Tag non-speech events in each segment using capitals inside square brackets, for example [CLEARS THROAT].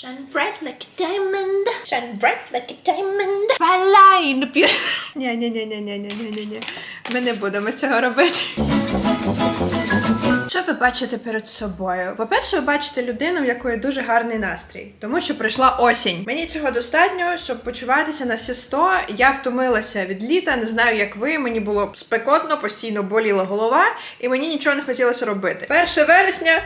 Shine bright like a diamond. Shine bright like a diamond. Фалайн п'ю. Ні, ні, ні, ні, ні, ні, ні, ні, ні. Ми не будемо цього робити. Що ви бачите перед собою? По-перше, ви бачите людину, в якої дуже гарний настрій, тому що прийшла осінь. Мені цього достатньо, щоб почуватися на всі 100. Я втомилася від літа, не знаю, як ви. Мені було спекотно, постійно боліла голова, і мені нічого не хотілося робити. 1 вересня.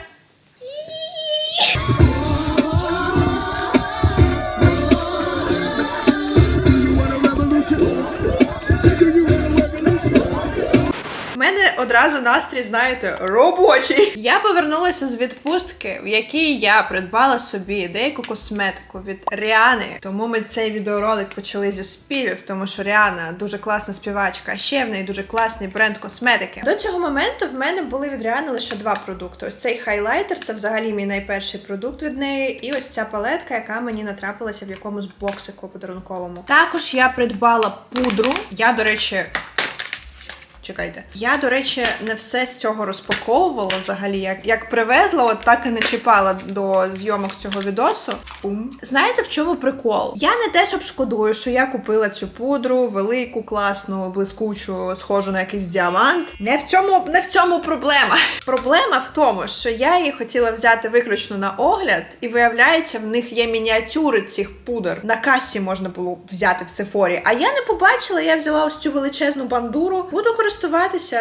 Мене одразу настрій, знаєте, робочий. Я повернулася з відпустки, в якій я придбала собі деяку косметику від Ріани. Тому ми цей відеоролик почали зі співів, тому що Ріана дуже класна співачка, а ще в неї дуже класний бренд косметики. До цього моменту в мене були від Ріани лише два продукти. Ось цей хайлайтер, це взагалі мій найперший продукт від неї. І ось ця палетка, яка мені натрапилася в якомусь боксику подарунковому. Також я придбала пудру. Я, до речі, Чекайте. Я, до речі, не все з цього розпаковувала взагалі. Як, як привезла, от так і не чіпала до зйомок цього відосу. Пум. Знаєте, в чому прикол? Я не те, щоб шкодую, що я купила цю пудру, велику, класну, блискучу, схожу на якийсь діамант. Не в цьому, не в цьому проблема. [LAUGHS] Проблема в тому, що я її хотіла взяти виключно на огляд, і виявляється, в них є мініатюри цих пудр. На касі можна було взяти в Сефорі. А я не побачила, я взяла ось цю величезну бандуру. Буду користуватися.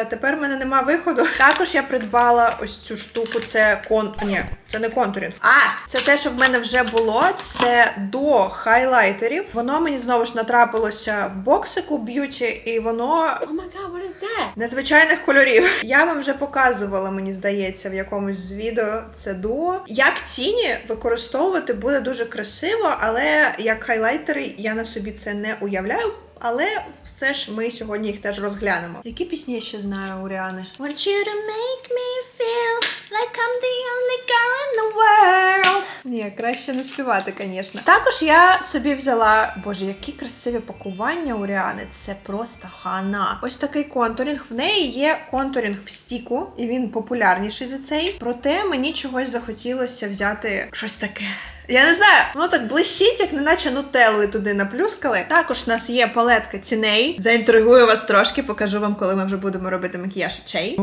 Тепер в мене нема виходу. Також я придбала ось цю штуку. Це кон... Ні, це не контурінг. А це те, що в мене вже було. Це до хайлайтерів. Воно мені знову ж натрапилося в боксику б'юті, і воно Oh my god, what is that? незвичайних кольорів. Я вам вже показувала, мені здається, в якомусь з відео це дуо. Як тіні використовувати буде дуже красиво, але як хайлайтери я на собі це не уявляю. Але все ж ми сьогодні їх теж розглянемо. Які пісні я ще знаю у Ріани? Want you to make me feel like I'm the only girl in the world. Ні, краще не співати, звісно. Також я собі взяла, боже, які красиві пакування у Ріани. Це просто хана. Ось такий контурінг. В неї є контурінг в стіку, і він популярніший за цей. Проте мені чогось захотілося взяти щось таке. Я не знаю, воно так блищить, як неначе нутелли туди наплюскали. Також в нас є палетка ціней. Заінтригую вас трошки, покажу вам, коли ми вже будемо робити макіяж очей.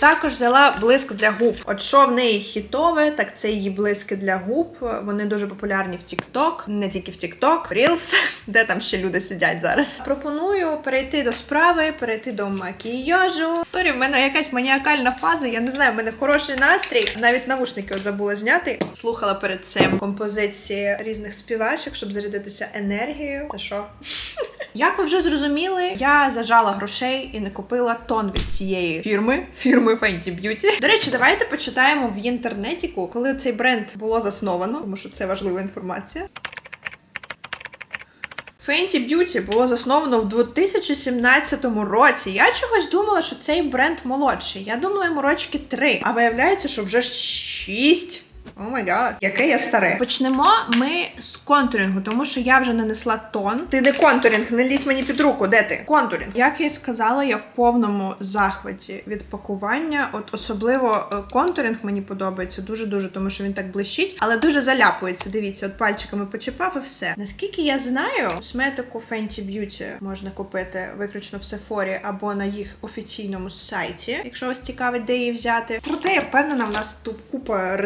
Також взяла блиск для губ. От що в неї хітове, так це її блиски для губ. Вони дуже популярні в TikTok, не тільки в TikTok, Reels, [LAUGHS] де там ще люди сидять зараз. Пропоную перейти до справи, перейти до макіяжу. Сорі, в мене якась маніакальна фаза. Я не знаю, в мене хороший настрій. Навіть навушники от забула зняти. Слухала перед цим композиції різних співачок, щоб зарядитися енергією. Це що? [LAUGHS] Як ви вже зрозуміли, я зажала грошей і не купила тон від цієї фірми, фірми Fenty Beauty. До речі, давайте почитаємо в інтернетіку, коли цей бренд було засновано, тому що це важлива інформація. Fenty Beauty було засновано в 2017 році. Я чогось думала, що цей бренд молодший. Я думала йому рочки 3, а виявляється, що вже 6. О май гад, яке я старе. Почнемо ми з контурінгу, тому що я вже нанесла тон. Ти не контурінг, не лізь мені під руку. Де ти? Контурінг. Як я і сказала, я в повному захваті від пакування. От особливо е, контурінг мені подобається дуже дуже, тому що він так блищить, але дуже заляпується. Дивіться, от пальчиками почіпав і все. Наскільки я знаю, косметику Fenty Beauty можна купити виключно в Sephora або на їх офіційному сайті, якщо вас цікавить, де її взяти. Проте я впевнена, в нас тут купа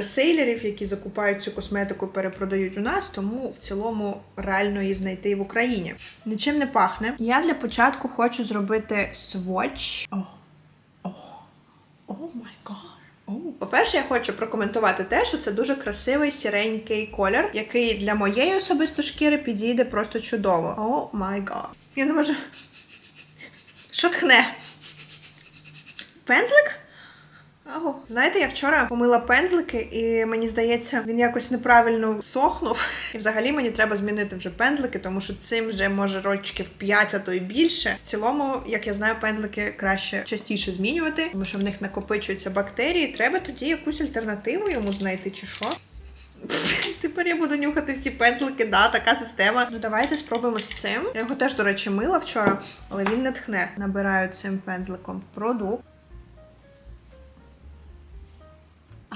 реселерів, які закупають цю косметику, перепродають у нас, тому в цілому реально її знайти в Україні. Нічим не пахне. Я для початку хочу зробити сводч. О, о, о май. По-перше, я хочу прокоментувати те, що це дуже красивий сіренький колір, який для моєї особисто шкіри підійде просто чудово. О май гад. Я не можу. Що тхне? Пензлик? Ого. Знаєте, я вчора помила пензлики, і мені здається, він якось неправильно сохнув. [LAUGHS] І взагалі мені треба змінити вже пензлики, тому що цим вже може рочків 5, а то й більше. В цілому, як я знаю, пензлики краще частіше змінювати, тому що в них накопичуються бактерії. Треба тоді якусь альтернативу йому знайти, чи що. [LAUGHS] Тепер я буду нюхати всі пензлики, да, така система. Ну давайте спробуємо з цим. Я його теж, до речі, мила вчора, але він не тхне. Набираю цим пензликом продукт.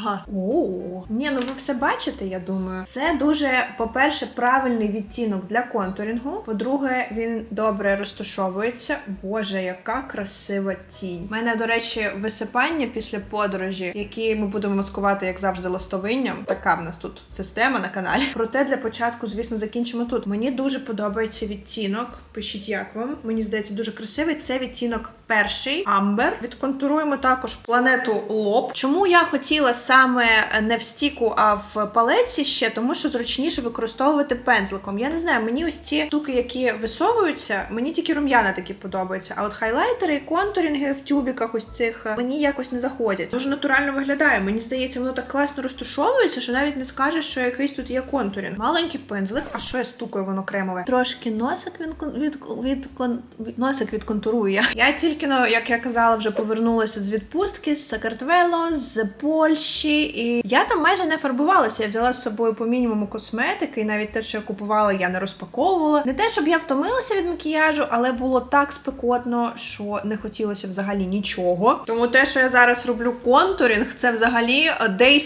Ага. Оу. Ні, ну ви все бачите, я думаю. Це дуже, по-перше, правильний відтінок для контурінгу. По-друге, він добре розташовується. Боже, яка красива тінь. У мене, до речі, висипання після подорожі, які ми будемо маскувати, як завжди, ластовинням. Така в нас тут система на каналі. Проте для початку, звісно, закінчимо тут. Мені дуже подобається відтінок. Пишіть, як вам. Мені здається, дуже красивий. Це відтінок перший амбер. Відконтуруємо також планету лоб. Чому я хотіла саме не в стіку, а в палеці ще, тому що зручніше використовувати пензликом. Я не знаю, мені ось ці штуки, які висовуються, мені тільки рум'яна такі подобаються. А от хайлайтери і контурінги в тюбіках ось цих е, мені якось не заходять. Дуже натурально виглядає. Мені здається, воно так класно розташовується, що навіть не скажеш, що якийсь тут є контурінг. Маленький пензлик, а що я стукаю, воно кремове. Трошки носик від, від, від, від носик відконтурую я. Я тільки ну, як я казала, вже повернулася з відпустки з Сакартвело, з Польщі, і я там майже не фарбувалася. Я взяла з собою по мінімуму косметики, і навіть те, що я купувала, я не розпаковувала. Не те, щоб я втомилася від макіяжу, але було так спекотно, що не хотілося взагалі нічого. Тому те, що я зараз роблю контурінг, це взагалі day.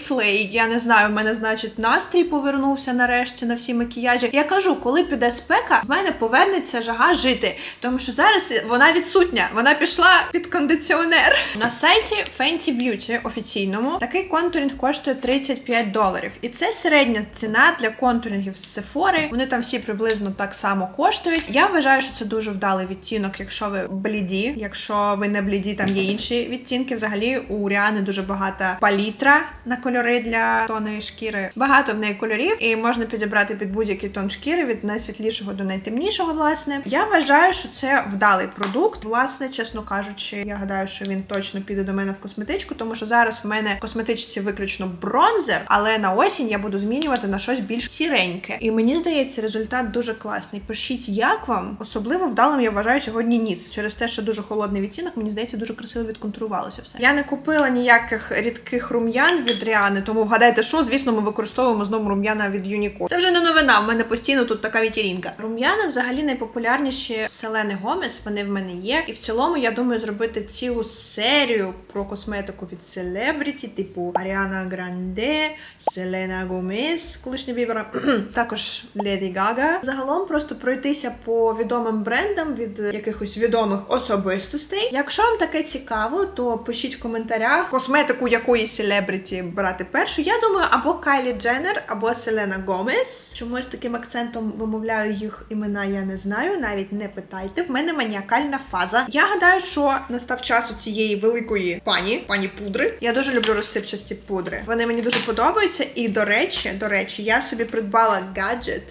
Я не знаю, в мене значить настрій повернувся нарешті на всі макіяжі. Я кажу, коли піде спека, в мене повернеться жага жити, тому що зараз вона відсутня. Вона пішла під кондиціонер. На сайті Fenty Beauty офіційному такий контурінг коштує 35 доларів. І це середня ціна для контурінгів з Sephora. Вони там всі приблизно так само коштують. Я вважаю, що це дуже вдалий відтінок, якщо ви бліді. Якщо ви не бліді, там є інші відтінки. Взагалі у Ріани дуже багата палітра на кольори для тонної шкіри. Багато в неї кольорів, і можна підібрати під будь-який тон шкіри від найсвітлішого до найтемнішого. Власне, я вважаю, що це вдалий продукт. Власне, чесно кажучи, я гадаю, що він точно піде до мене в косметичку, тому що зараз в мене в косметичці виключно бронзер, але на осінь я буду змінювати на щось більш сіреньке. І мені здається, результат дуже класний. Пишіть, як вам особливо вдалим я вважаю сьогодні ніс. Через те, що дуже холодний відтінок, мені здається, дуже красиво відконтурувалося все. Я не купила ніяких рідких рум'ян від Ріани, тому вгадайте, що звісно, ми використовуємо знову рум'яна від Юніко. Це вже не новина. В мене постійно тут така вітірінка. Рум'яна взагалі найпопулярніші Селени Гомес. Вони в мене є. І в цілому я думаю зробити цілу серію про косметику від селебріті, типу Аріана Гранде, Селена Гомес, колишня бібера, [CLEARS THROAT] також Леді Гага. Загалом просто пройтися по відомим брендам від якихось відомих особистостей. Якщо вам таке цікаво, то пишіть в коментарях косметику якої селебріті брати першу. Я думаю, або Кайлі Дженнер, або Селена Гомес. Чомусь таким акцентом вимовляю їх імена, я не знаю, навіть не питайте. В мене маніакальна фаза. Я гадаю, що настав час у цієї великої пані, пані пудри. Я дуже люблю розсипчасті пудри. Вони мені дуже подобаються. І до речі, до речі, я собі придбала гаджет.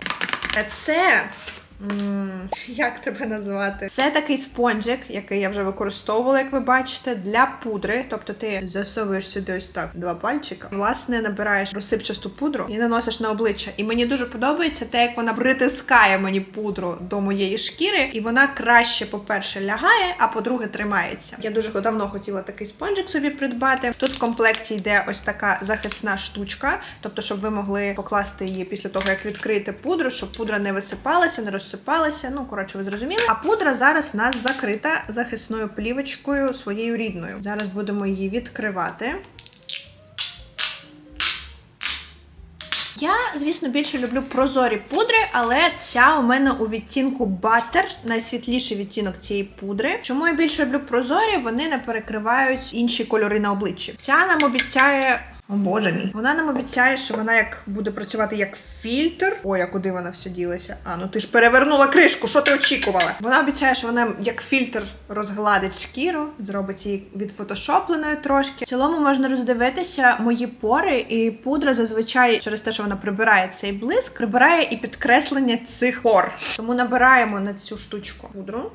А Це. Як тебе назвати? Це такий спонжик, який я вже використовувала, як ви бачите, для пудри. Тобто ти засовуєш сюди ось так два пальчика. Власне, набираєш розсипчасту пудру і наносиш на обличчя. І мені дуже подобається те, як вона притискає мені пудру до моєї шкіри, і вона краще, по-перше, лягає, а по-друге, тримається. Я дуже давно хотіла такий спонжик собі придбати. Тут в комплекті йде ось така захисна штучка, тобто, щоб ви могли покласти її після того, як відкрити пудру, щоб пудра не висипалася, не розсипалася. Ну, коротше, ви зрозуміли. А пудра зараз в нас закрита захисною плівочкою своєю рідною. Зараз будемо її відкривати. Я, звісно, більше люблю прозорі пудри, але ця у мене у відтінку Butter, найсвітліший відтінок цієї пудри. Чому я більше люблю прозорі? Вони не перекривають інші кольори на обличчі. Ця нам обіцяє. О боже мій. Вона нам обіцяє, що вона як буде працювати як фільтр. Ой, а куди вона все ділася? А, ну ти ж перевернула кришку, що ти очікувала? Вона обіцяє, що вона як фільтр розгладить шкіру, зробить її відфотошопленою трошки. В цілому можна роздивитися мої пори, і пудра зазвичай через те, що вона прибирає цей блиск, прибирає і підкреслення цих пор. Тому набираємо на цю штучку пудру.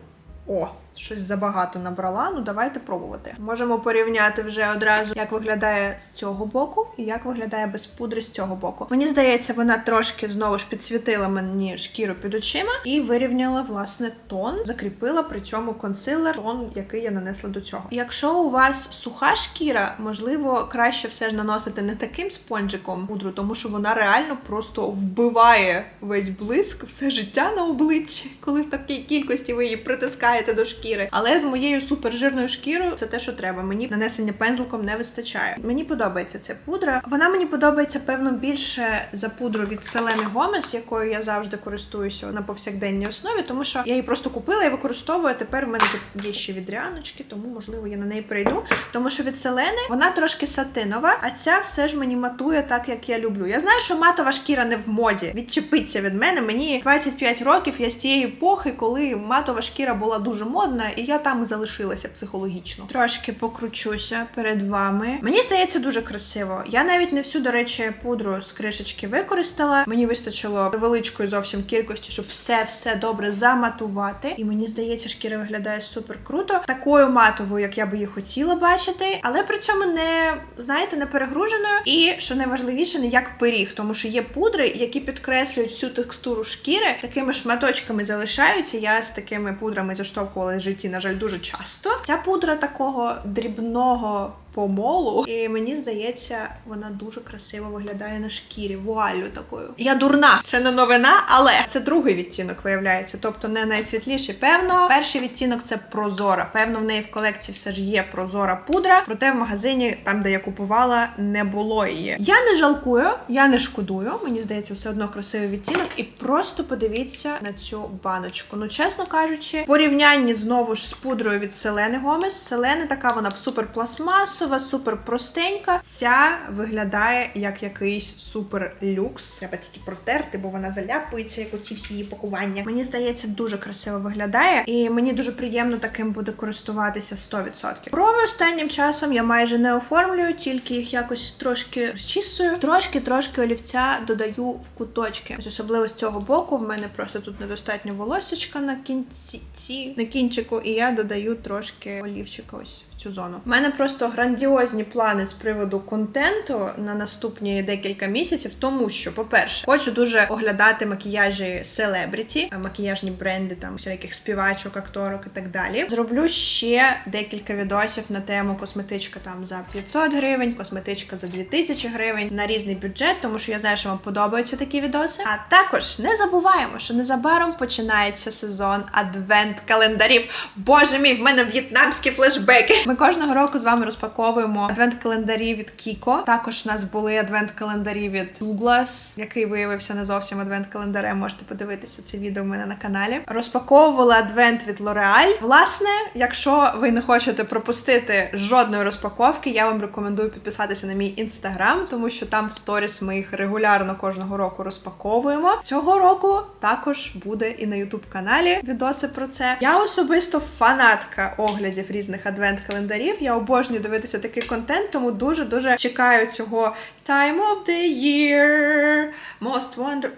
О, щось забагато набрала. Ну давайте пробувати. Можемо порівняти вже одразу, як виглядає з цього боку і як виглядає без пудри з цього боку. Мені здається, вона трошки знову ж підсвітила мені шкіру під очима і вирівняла власне тон, закріпила при цьому консилер, тон, який я нанесла до цього. Якщо у вас суха шкіра, можливо, краще все ж наносити не таким спонжиком пудру, тому що вона реально просто вбиває весь блиск, все життя на обличчі, коли в такій кількості ви її притискаєте до шкіри. Але з моєю супержирною шкірою це те, що треба. Мені нанесення пензликом не вистачає. Мені подобається ця пудра. Вона мені подобається, певно, більше за пудру від Селени Гомес, якою я завжди користуюся на повсякденній основі, тому що я її просто купила і використовую. Тепер в мене є ще від Ріаночки, тому можливо я на неї перейду. Тому що від Селени вона трошки сатинова, а ця все ж мені матує так, як я люблю. Я знаю, що матова шкіра не в моді. Відчепиться від мене. Мені 25 років. Я з тієї епохи, коли матова шкіра була дуже модна, і я там і залишилася психологічно. Трошки покручуся перед вами. Мені здається дуже красиво. Я навіть не всю, до речі, пудру з кришечки використала. Мені вистачило невеличкої зовсім кількості, щоб все все добре заматувати. І мені здається, шкіра виглядає супер круто. Такою матовою, як я би її хотіла бачити, але при цьому не знаєте, не перегруженою. І що найважливіше, не як пиріг, тому що є пудри, які підкреслюють всю текстуру шкіри, такими шматочками залишаються. Я з такими пудрами заштовхувалася в житті, на жаль, дуже часто. Ця пудра такого дрібного. Помолу, і мені здається, вона дуже красиво виглядає на шкірі, вуаллю такою. Я дурна, це не новина, але це другий відтінок виявляється, тобто не найсвітліший. Певно, перший відтінок це прозора. Певно, в неї в колекції все ж є прозора пудра. Проте в магазині, там де я купувала, не було її. Я не жалкую, я не шкодую. Мені здається, все одно красивий відтінок. І просто подивіться на цю баночку. Ну, чесно кажучи, порівнянні знову ж з пудрою від Селени Гомес. Селени така вона супер пластмасова, супер простенька. Ця виглядає як якийсь супер люкс. Треба тільки протерти, бо вона заляпується, як оці всі її пакування. Мені здається, дуже красиво виглядає, і мені дуже приємно таким буде користуватися 100%. Брови останнім часом я майже не оформлюю, тільки їх якось трошки розчісую. Трошки, трошки олівця додаю в куточки. Ось особливо з цього боку. В мене просто тут недостатньо волосечка на кінці на кінчику, і я додаю трошки олівчика ось цю зону. У мене просто грандіозні плани з приводу контенту на наступні декілька місяців, тому що, по-перше, хочу дуже оглядати макіяжі селебріті, макіяжні бренди там всяких співачок, акторок і так далі. Зроблю ще декілька відосів на тему косметичка там за 500 гривень, косметичка за 2000 гривень на різний бюджет, тому що я знаю, що вам подобаються такі відоси. А також не забуваємо, що незабаром починається сезон адвент-календарів. Боже мій, в мене в'єтнамські флешбеки. Кожного року з вами розпаковуємо адвент-календарі від Кіко. Також у нас були адвент-календарі від Douglas, який виявився не зовсім адвент-календарем. Можете подивитися це відео в мене на каналі. Розпаковували адвент від L'Oreal. Власне, якщо ви не хочете пропустити жодної розпаковки, я вам рекомендую підписатися на мій інстаграм, тому що там в сторіс ми їх регулярно кожного року розпаковуємо. Цього року також буде і на Ютуб каналі відоси про це. Я особисто фанатка оглядів різних адвент-календарів. Я обожнюю дивитися такий контент, тому дуже дуже чекаю цього time of the year, most wonder...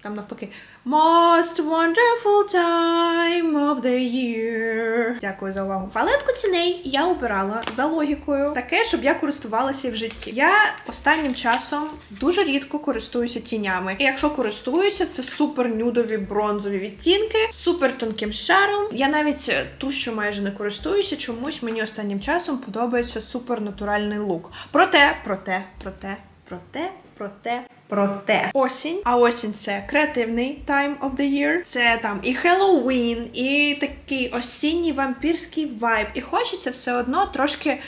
Там навпаки. Most wonderful time of the year. Дякую за увагу. Палетку ціней я обирала За логікою, таке, щоб я користувалася в житті. Я останнім часом дуже рідко користуюся тінями. І якщо користуюся, це супер нюдові бронзові відтінки, супер тонким шаром. Я навіть е, ту, що майже не користуюся, чомусь мені останнім часом подобається супер натуральний лук. Проте, проте, проте, проте, проте. Проте осінь, а осінь це креативний time of the year. Це там і Хеллоуін, і такий осінній вампірський вайб. І хочеться все одно трошки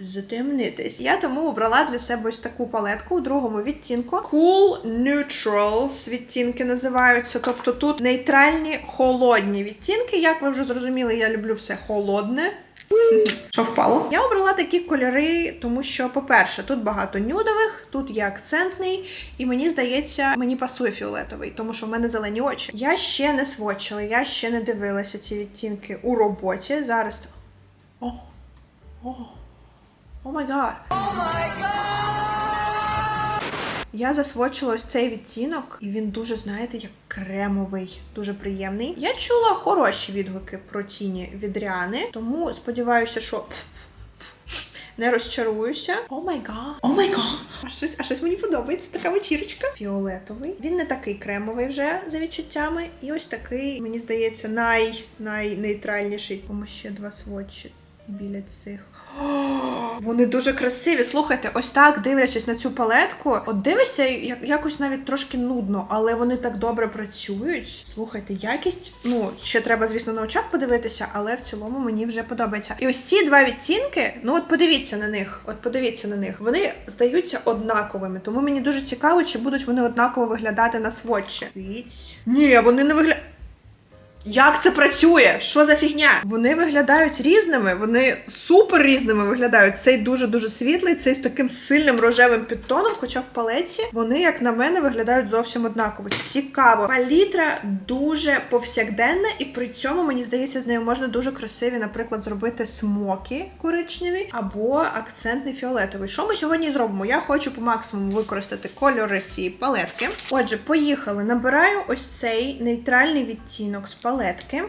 затемнитись. Я тому обрала для себе ось таку палетку у другому відтінку. Cool Neutrals відтінки називаються. Тобто тут нейтральні холодні відтінки. Як ви вже зрозуміли, я люблю все холодне. Що впало? Я обрала такі кольори, тому що, по-перше, тут багато нюдових, тут є акцентний, і мені здається, мені пасує фіолетовий, тому що в мене зелені очі. Я ще не свочила, я ще не дивилася ці відтінки у роботі. Зараз. О! О! О май гад! Я засвочила ось цей відтінок, і він дуже, знаєте, як кремовий, дуже приємний. Я чула хороші відгуки про тіні від Ріани, тому сподіваюся, що не розчаруюся. О май гад! О май гад! А щось, а щось мені подобається, така вечірочка. Фіолетовий. Він не такий кремовий вже за відчуттями. І ось такий, мені здається, най, найнейтральніший. Тому ще два сводчі біля цих. [GASPS] Вони дуже красиві. Слухайте, ось так дивлячись на цю палетку, от дивишся, як якось навіть трошки нудно, але вони так добре працюють. Слухайте, якість. Ну ще треба, звісно, на очах подивитися, але в цілому мені вже подобається. І ось ці два відтінки, ну от подивіться на них. От подивіться на них. Вони здаються однаковими, тому мені дуже цікаво, чи будуть вони однаково виглядати на сводчі. Дивіться. Ні, вони не виглядають. Як це працює? Що за фігня? Вони виглядають різними, вони супер різними виглядають. Цей дуже дуже світлий, цей з таким сильним рожевим підтоном, хоча в палеті вони, як на мене, виглядають зовсім однаково. Цікаво. Палітра дуже повсякденна, і при цьому мені здається, з нею можна дуже красиві, наприклад, зробити смоки коричневі або акцентний фіолетовий. Що ми сьогодні зробимо? Я хочу по максимуму використати кольори з цієї палетки. Отже, поїхали. Набираю ось цей нейтральний відтінок з палетки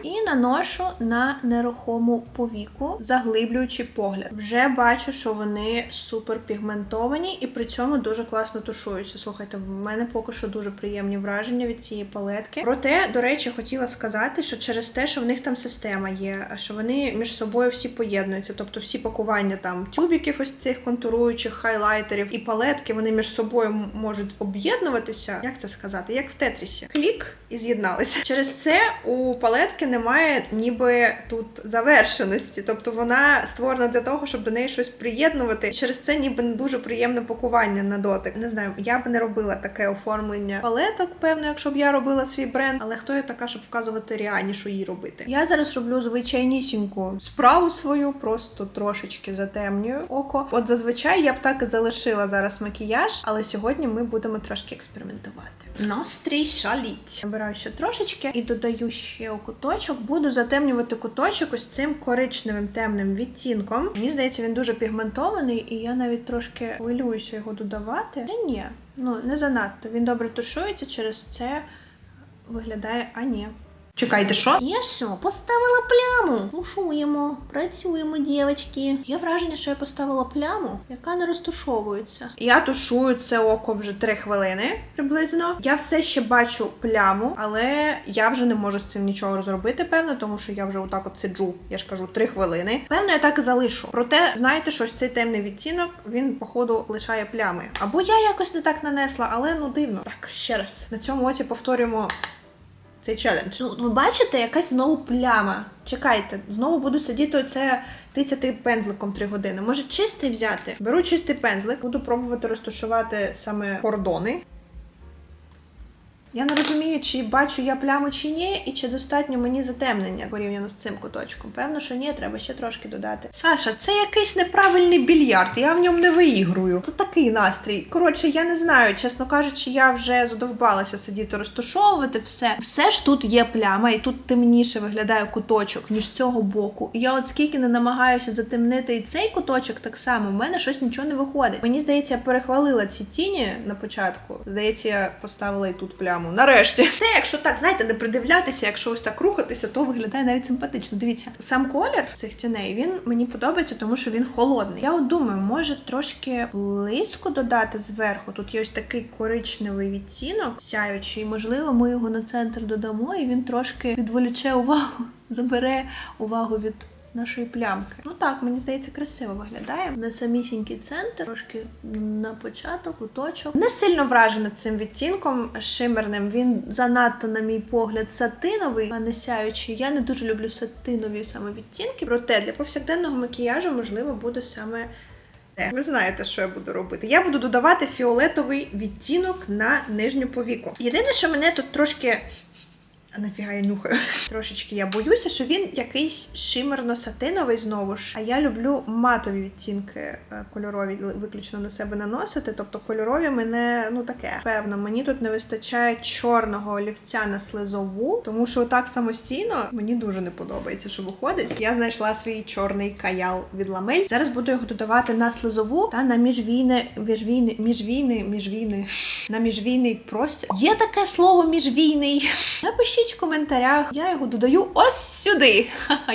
і наношу на нерухому повіку, заглиблюючи погляд. Вже бачу, що вони супер пігментовані і при цьому дуже класно тушуються. Слухайте, в мене поки що дуже приємні враження від цієї палетки. Проте, до речі, хотіла сказати, що через те, що в них там система є, що вони між собою всі поєднуються, тобто всі пакування там тюбіків, ось цих контуруючих хайлайтерів і палетки, вони між собою можуть об'єднуватися. Як це сказати? Як в тетрісі? Клік і з'єдналися. Через це у палетки немає ніби тут завершеності, тобто вона створена для того, щоб до неї щось приєднувати. Через це ніби не дуже приємне пакування на дотик. Не знаю, я б не робила таке оформлення палеток, певно, якщо б я робила свій бренд, але хто я така, щоб вказувати Ріані, що їй робити? Я зараз роблю звичайнісіньку справу свою, просто трошечки затемнюю око. От зазвичай я б так і залишила зараз макіяж, але сьогодні ми будемо трошки експериментувати. Настрій шаліть. Набираю ще трошечки і додаю ще у куточок. Буду затемнювати куточок ось цим коричневим темним відтінком. Мені здається, він дуже пігментований, і я навіть трошки хвилююся його додавати. Та ні, ну не занадто. Він добре тушується, через це виглядає. А ні. Чекайте, що? Я що, поставила пляму? Тушуємо, працюємо, дівчатки. Є враження, що я поставила пляму, яка не розтушовується. Я тушую це око вже 3 хвилини приблизно. Я все ще бачу пляму, але я вже не можу з цим нічого зробити, певно, тому що я вже отак от сиджу, я ж кажу, 3 хвилини. Певно, я так і залишу. Проте, знаєте, що цей темний відтінок він, походу, лишає плями. Або я якось не так нанесла, але ну дивно. Так, ще раз на цьому оці повторюємо. Цей челендж. Ну, ви бачите, якась знову пляма. Чекайте, знову буду сидіти оце тицяти пензликом 3 години. Може, чистий взяти? Беру чистий пензлик, буду пробувати розташувати саме кордони. Я не розумію, чи бачу я пляму чи ні, і чи достатньо мені затемнення порівняно з цим куточком. Певно, що ні, треба ще трошки додати. Саша, це якийсь неправильний більярд, я в ньому не виігрую. Це такий настрій. Коротше, я не знаю, чесно кажучи, я вже задовбалася сидіти розташовувати все. Все ж тут є пляма, і тут темніше виглядає куточок, ніж з цього боку. І я от скільки не намагаюся затемнити і цей куточок так само, в мене щось нічого не виходить. Мені здається, я перехвалила ці тіні на початку. Здається, я поставила і тут пляму. Нарешті. [LAUGHS] Те, якщо так, знаєте, не придивлятися, якщо ось так рухатися, то виглядає навіть симпатично. Дивіться, сам колір цих тіней він мені подобається, тому що він холодний. Я от думаю, може трошки близько додати зверху. Тут є ось такий коричневий відтінок, сяючий. Можливо, ми його на центр додамо, і він трошки відволіче увагу, [LAUGHS] забере увагу від. Нашої плямки. Ну так, мені здається, красиво виглядає. На самісінький центр, трошки на початок, куточок. Не сильно вражена цим відтінком шимерним. Він занадто, на мій погляд, сатиновий, а не сяючий. Я не дуже люблю сатинові саме відтінки. Проте для повсякденного макіяжу, можливо, буде саме. Ви знаєте, що я буду робити. Я буду додавати фіолетовий відтінок на нижню повіку. Єдине, що мене тут трошки а нафіга я нюхаю? [LAUGHS] Трошечки я боюся, що він якийсь шимерно-сатиновий знову ж. А я люблю матові відтінки е, кольорові виключно на себе наносити. Тобто кольорові мене ну таке. Певно, мені тут не вистачає чорного олівця на слизову, тому що так самостійно мені дуже не подобається, що виходить. Я знайшла свій чорний каял від ламель. Зараз буду його додавати на слизову та на міжвійне, міжвійне, міжвійне, міжвійне, [LAUGHS] на міжвійний простір. Є таке слово міжвійний. [LAUGHS] Напишіть в коментарях. Я його додаю ось сюди.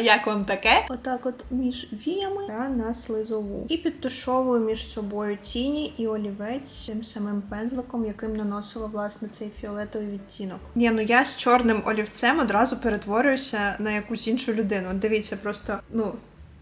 Як вам таке? Отак, от між віями та на слизову. І підтушовую між собою тіні і олівець тим самим пензликом, яким наносила власне цей фіолетовий відтінок. Ні, ну я з чорним олівцем одразу перетворююся на якусь іншу людину. Дивіться, просто ну.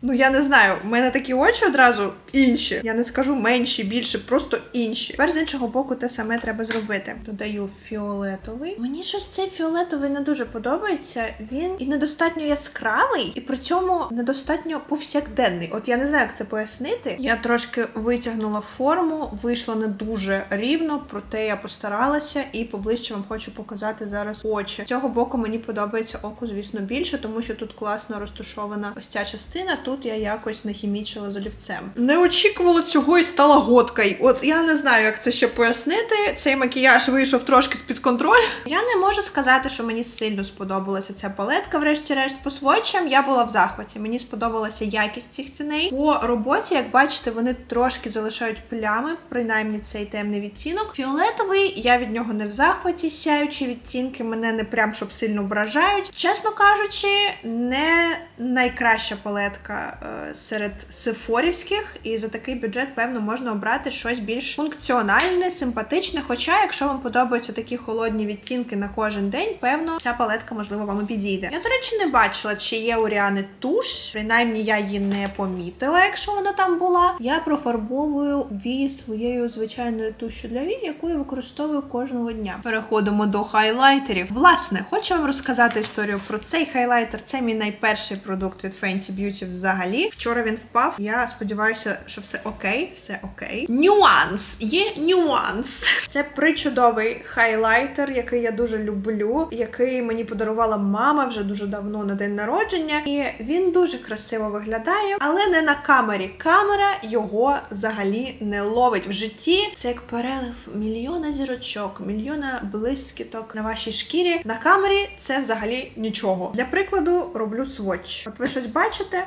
Ну я не знаю, в мене такі очі одразу інші. Я не скажу менші, більше, просто інші. Тепер з іншого боку, те саме треба зробити. Додаю фіолетовий. Мені щось цей фіолетовий не дуже подобається. Він і недостатньо яскравий, і при цьому недостатньо повсякденний. От я не знаю, як це пояснити. Я трошки витягнула форму, вийшло не дуже рівно, проте я постаралася і поближче вам хочу показати зараз очі. З цього боку мені подобається око, звісно, більше, тому що тут класно розташована ось ця частина. Тут я якось нахімічила з олівцем. Не очікувала цього і стала готкою. От я не знаю, як це ще пояснити. Цей макіяж вийшов трошки з-під контролю. Я не можу сказати, що мені сильно сподобалася ця палетка, врешті-решт. По сводчам я була в захваті. Мені сподобалася якість цих тіней. По роботі, як бачите, вони трошки залишають плями, принаймні цей темний відтінок. Фіолетовий, я від нього не в захваті. Сяючі відтінки мене не прям щоб сильно вражають. Чесно кажучи, не найкраща палетка е, серед сефорівських, і за такий бюджет, певно, можна обрати щось більш функціональне, симпатичне. Хоча, якщо вам подобаються такі холодні відтінки на кожен день, певно, ця палетка можливо вам і підійде. Я, до речі, не бачила, чи є у Ріани туш. Принаймні, я її не помітила, якщо вона там була. Я профарбовую вії своєю звичайною тушю для вій, яку я використовую кожного дня. Переходимо до хайлайтерів. Власне, хочу вам розказати історію про цей хайлайтер. Це мій найперший продукт від Fenty Beauty взагалі. Вчора він впав. Я сподіваюся, що все окей, все окей. Нюанс! Є нюанс. Це причудовий хайлайтер, який я дуже люблю, який мені подарувала мама вже дуже давно на день народження. І він дуже красиво виглядає, але не на камері. Камера його взагалі не ловить в житті. Це як перелив мільйона зірочок, мільйона блискіток на вашій шкірі. На камері це взагалі нічого. Для прикладу роблю сводч. От ви щось бачите?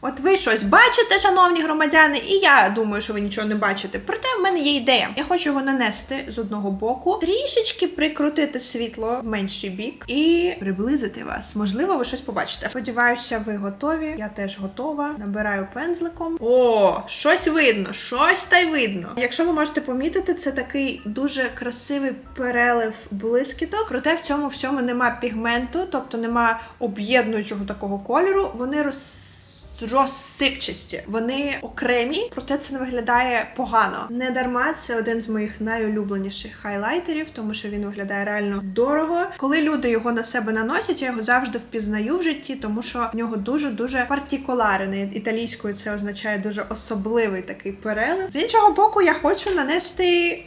От ви щось бачите, шановні громадяни, і я думаю, що ви нічого не бачите. Проте в мене є ідея. Я хочу його нанести з одного боку, трішечки прикрутити світло в менший бік і приблизити вас. Можливо, ви щось побачите. Сподіваюся, ви готові. Я теж готова. Набираю пензликом. О, щось видно, щось та й видно. Якщо ви можете помітити, це такий дуже красивий перелив блискіток. Проте в цьому всьому нема пігменту, тобто нема об'єднуючого такого кольору. Вони роз розсипчасті. Вони окремі, проте це не виглядає погано. Не дарма це один з моїх найулюбленіших хайлайтерів, тому що він виглядає реально дорого. Коли люди його на себе наносять, я його завжди впізнаю в житті, тому що в нього дуже дуже партикуларний. Італійською це означає дуже особливий такий перелив. З іншого боку, я хочу нанести.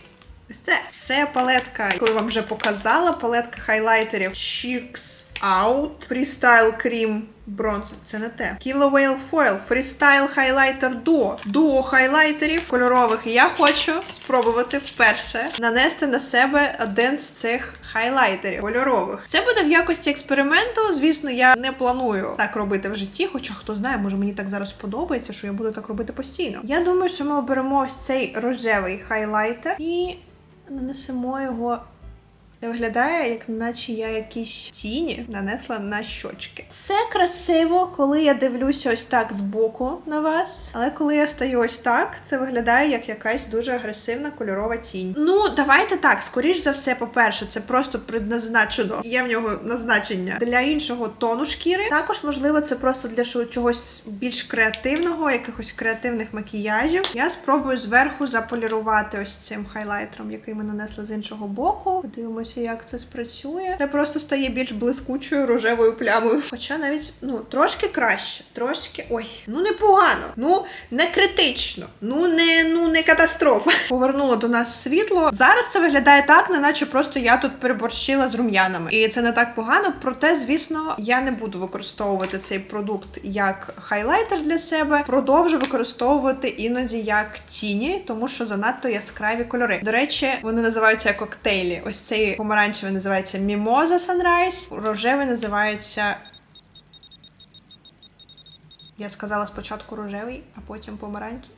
Ось це. Це палетка, яку я вам вже показала. Палетка хайлайтерів Cheeks Out Freestyle Cream Bronzer. Це не те. Kilo Whale Foil Freestyle Highlighter Duo. Дуо хайлайтерів кольорових. Я хочу спробувати вперше нанести на себе один з цих хайлайтерів кольорових. Це буде в якості експерименту. Звісно, я не планую так робити в житті, хоча хто знає, може мені так зараз подобається, що я буду так робити постійно. Я думаю, що ми оберемо ось цей рожевий хайлайтер і нанесемо його. Виглядає, як наче я якісь тіні нанесла на щочки. Це красиво, коли я дивлюся ось так збоку на вас. Але коли я стою ось так, це виглядає як якась дуже агресивна кольорова тінь. Ну, давайте так, скоріш за все, по-перше, це просто предназначено. Є в нього назначення для іншого тону шкіри. Також, можливо, це просто для чогось більш креативного, якихось креативних макіяжів. Я спробую зверху заполірувати ось цим хайлайтером, який ми нанесли з іншого боку. Подивимося, як це спрацює. Це просто стає більш блискучою рожевою плямою. Хоча навіть ну трошки краще, трошки ой, ну непогано, ну не критично, ну не ну не катастрофа. [LAUGHS] Повернуло до нас світло. Зараз це виглядає так, неначе просто я тут переборщила з рум'янами, і це не так погано. Проте, звісно, я не буду використовувати цей продукт як хайлайтер для себе. Продовжу використовувати іноді як тіні, тому що занадто яскраві кольори. До речі, вони називаються коктейлі. Ось цей помаранчевий називається Mimosa Sunrise, рожевий називається. Я сказала спочатку рожевий, а потім помаранчевий.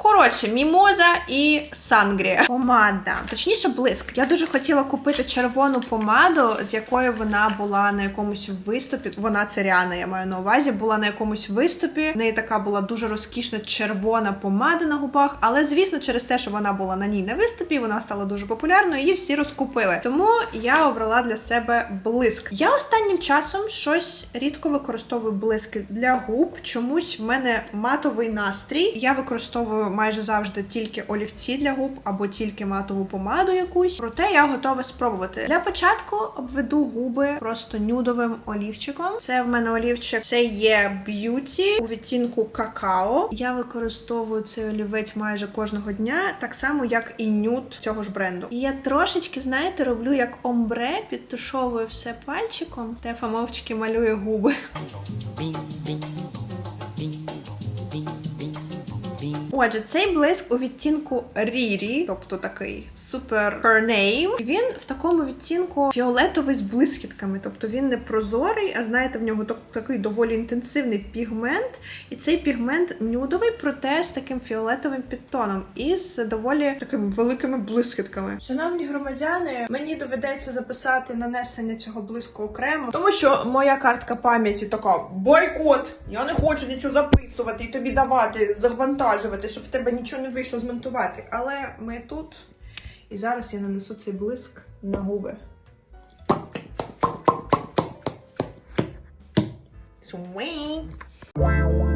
Коротше, мімоза і сангрія. Помада. Точніше, блиск. Я дуже хотіла купити червону помаду, з якою вона була на якомусь виступі. Вона це Ріана, я маю на увазі, була на якомусь виступі. В неї така була дуже розкішна червона помада на губах. Але звісно, через те, що вона була на ній на виступі, вона стала дуже популярною, її всі розкупили. Тому я обрала для себе блиск. Я останнім часом щось рідко використовую блиски для губ. Чомусь в мене матовий настрій. Я використовую майже завжди тільки олівці для губ або тільки матову помаду якусь. Проте я готова спробувати. Для початку обведу губи просто нюдовим олівчиком. Це в мене олівчик. Це є б'юті у відтінку какао. Я використовую цей олівець майже кожного дня, так само як і нюд цього ж бренду. І я трошечки, знаєте, роблю як омбре, підтушовую все пальчиком. Тефа мовчки малює губи. Отже, цей блиск у відтінку Рірі, тобто такий супер name. Він в такому відтінку фіолетовий з блискітками. Тобто він не прозорий, а знаєте, в нього такий доволі інтенсивний пігмент. І цей пігмент нюдовий, проте з таким фіолетовим підтоном і з доволі такими великими блискітками. Шановні громадяни, мені доведеться записати нанесення цього блиску окремо, тому що моя картка пам'яті така бойкот. Я не хочу нічого записувати і тобі давати, завантажувати, щоб в тебе нічого не вийшло змонтувати. Але ми тут, і зараз я нанесу цей блиск на губи. Свing.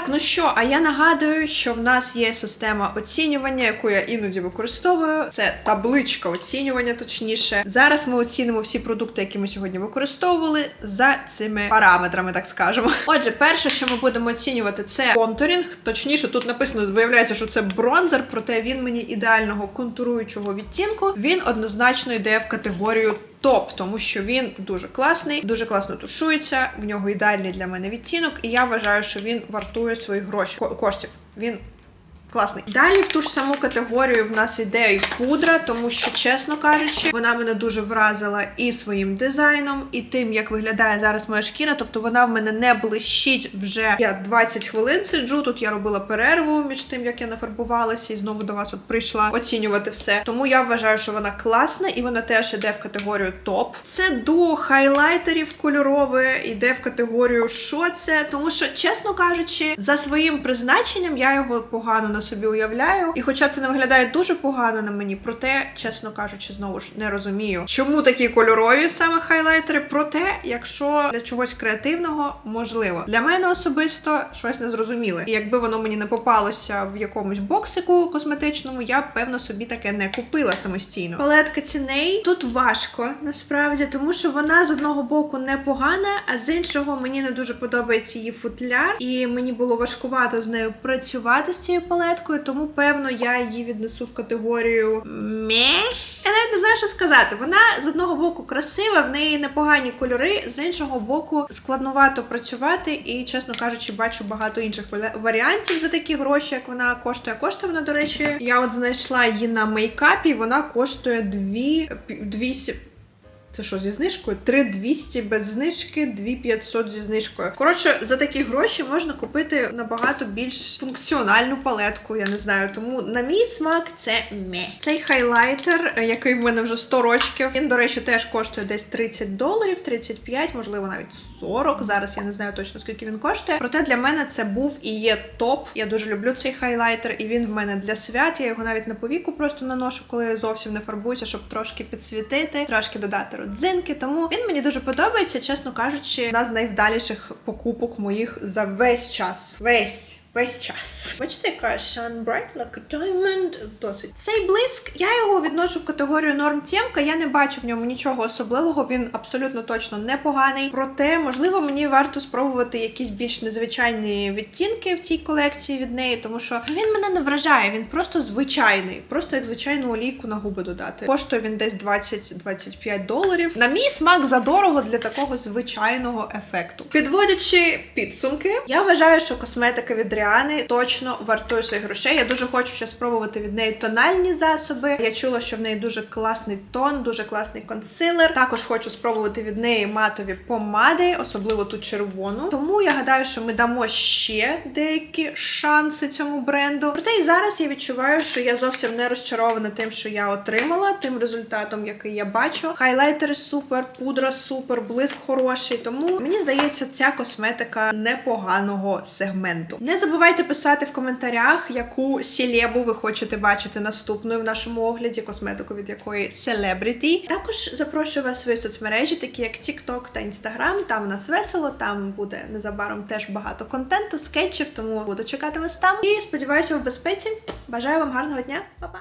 Так, ну що, а я нагадую, що в нас є система оцінювання, яку я іноді використовую. Це табличка оцінювання, точніше. Зараз ми оцінимо всі продукти, які ми сьогодні використовували, за цими параметрами, так скажемо. Отже, перше, що ми будемо оцінювати, це контурінг. Точніше, тут написано, виявляється, що це бронзер, проте він мені ідеального контуруючого відтінку. Він однозначно йде в категорію топ, тому що він дуже класний, дуже класно тушується. В нього ідеальний для мене відтінок, і я вважаю, що він вартує своїх гроші ко- коштів. Він Класний. Далі в ту ж саму категорію в нас іде і пудра, тому що, чесно кажучи, вона мене дуже вразила і своїм дизайном, і тим, як виглядає зараз моя шкіра. Тобто вона в мене не блищить вже я 20 хвилин сиджу. Тут я робила перерву між тим, як я нафарбувалася, і знову до вас от прийшла оцінювати все. Тому я вважаю, що вона класна і вона теж іде в категорію топ. Це дуо хайлайтерів кольорове, іде в категорію що це, тому що, чесно кажучи, за своїм призначенням я його погано на собі уявляю. І хоча це не виглядає дуже погано на мені, проте, чесно кажучи, знову ж не розумію, чому такі кольорові саме хайлайтери. Проте, якщо для чогось креативного, можливо. Для мене особисто щось незрозуміле. І якби воно мені не попалося в якомусь боксику косметичному, я певно собі таке не купила самостійно. Палетка ціней тут важко насправді, тому що вона з одного боку непогана, а з іншого мені не дуже подобається її футляр, і мені було важкувато з нею працювати з цією палеткою, тому певно я її віднесу в категорію ме. Я навіть не знаю, що сказати. Вона з одного боку красива, в неї непогані кольори, з іншого боку, складнувато працювати, і, чесно кажучи, бачу багато інших варіантів за такі гроші, як вона коштує. Коштує вона, до речі, я от знайшла її на мейкапі, вона коштує 2, 200... Це що, зі знижкою? 3200 без знижки, 2500 зі знижкою. Коротше, за такі гроші можна купити набагато більш функціональну палетку, я не знаю. Тому на мій смак це ме. Цей хайлайтер, який в мене вже 100 років, він, до речі, теж коштує десь 30 доларів, 35, можливо, навіть 40. Зараз я не знаю точно скільки він коштує. Проте для мене це був і є топ. Я дуже люблю цей хайлайтер, і він в мене для свят. Я його навіть на повіку просто наношу, коли зовсім не фарбуюся, щоб трошки підсвітити, трошки додати родзинки. Тому він мені дуже подобається, чесно кажучи, одна з найвдаліших покупок моїх за весь час. Весь. Весь час. Бачите, яка shine bright like a diamond. Досить. Цей блиск, я його відношу в категорію норм тємка. Я не бачу в ньому нічого особливого. Він абсолютно точно непоганий. Проте, можливо, мені варто спробувати якісь більш незвичайні відтінки в цій колекції від неї, тому що він мене не вражає. Він просто звичайний, просто як звичайну олійку на губи додати. Коштує він десь 20-25 доларів. На мій смак задорого для такого звичайного ефекту. Підводячи підсумки, я вважаю, що косметика від Rihanna Ріани точно вартує своїх грошей. Я дуже хочу ще спробувати від неї тональні засоби. Я чула, що в неї дуже класний тон, дуже класний консилер. Також хочу спробувати від неї матові помади, особливо ту червону. Тому я гадаю, що ми дамо ще деякі шанси цьому бренду. Проте і зараз я відчуваю, що я зовсім не розчарована тим, що я отримала, тим результатом, який я бачу. Хайлайтери супер, пудра супер, блиск хороший. Тому мені здається, ця косметика непоганого сегменту. Не забувайте писати в коментарях, яку селебу ви хочете бачити наступною в нашому огляді, косметику від якої селебріті. Також запрошую вас в свої соцмережі, такі як TikTok та Instagram. Там у нас весело, там буде незабаром теж багато контенту, скетчів, тому буду чекати вас там. І сподіваюся, в безпеці. Бажаю вам гарного дня, Па-па!